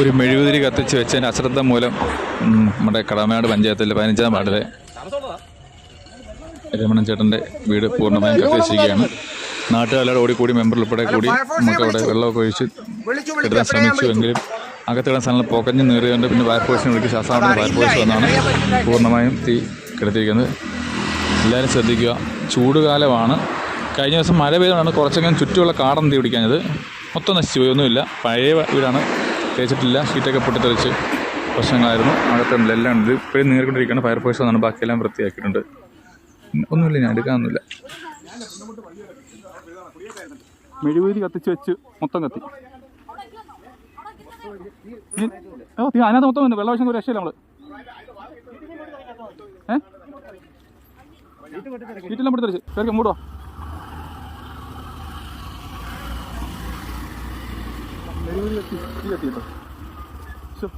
ഒരു മെഴുകുതിരി കത്തിച്ച് വെച്ചതിന്റെ അശ്രദ്ധ മൂലം നമ്മുടെ കടമനാട് പഞ്ചായത്തിലെ പതിനഞ്ചാം വാർഡിലെ രമണൻ ചേട്ടന്റെ വീട് പൂർണമായും കത്തിച്ചിരിക്കുകയാണ്. നാട്ടുകാരുടെ ഓടിക്കൂടി മെമ്പർ ഉൾപ്പെടെ കൂടി നമുക്ക് അവിടെ വെള്ളമൊക്കെ ഒഴിച്ച് കിട്ടാൻ ശ്രമിച്ചുവെങ്കിലും അകത്തിടാൻ സ്ഥലങ്ങൾ പൊക്കഞ്ഞ് നേറിയുണ്ട് പിന്നെ ഫയർഫോഴ്സിനെ വിളിച്ച് ശാസ്ത്രാണ് ഫയർഫോഴ്സ് വന്നാണ് പൂർണമായും തീ കെടുത്തിരിക്കുന്നത് എല്ലാവരും ശ്രദ്ധിക്കുക ചൂടുകാലമാണ്. കഴിഞ്ഞ ദിവസം മഴ പെയ്തുകൊണ്ടാണ് കുറച്ചെങ്കിലും ചുറ്റുമുള്ള കാടം തീ പിടിക്കാഞ്ഞത്. മൊത്തം നശിച്ചു പോയി ഒന്നുമില്ല പഴയ വീടാണ്. തേച്ചിട്ടില്ല. ഷീറ്റൊക്കെ പൊട്ടിത്തെറിച്ച് പ്രശ്നങ്ങളായിരുന്നു. അകത്തുണ്ട് എല്ലാം ഉണ്ട്. ഇപ്പോഴും നേരിക്കൊണ്ടിരിക്കുകയാണ് ഫയർഫോഴ്സ് വന്നാണ്. ബാക്കിയെല്ലാം വൃത്തിയാക്കിയിട്ടുണ്ട്. ഒന്നുമില്ല. ഞാൻ എടുക്കാനൊന്നുമില്ല. മെഴുകുതിരി കത്തിച്ച് വെച്ച് മൊത്തം കത്തി. ഓ തീ അതിനകത്ത് മൊത്തം ഉണ്ട് വെള്ളവശം ഒരു രക്ഷയില്ല നമ്മൾ. ഏഹ് വീട്ടിലും കയറി മൂടോ മെഴുകുതിരി കത്തി തീ കത്തിയല്ലോ ശ്ശോ.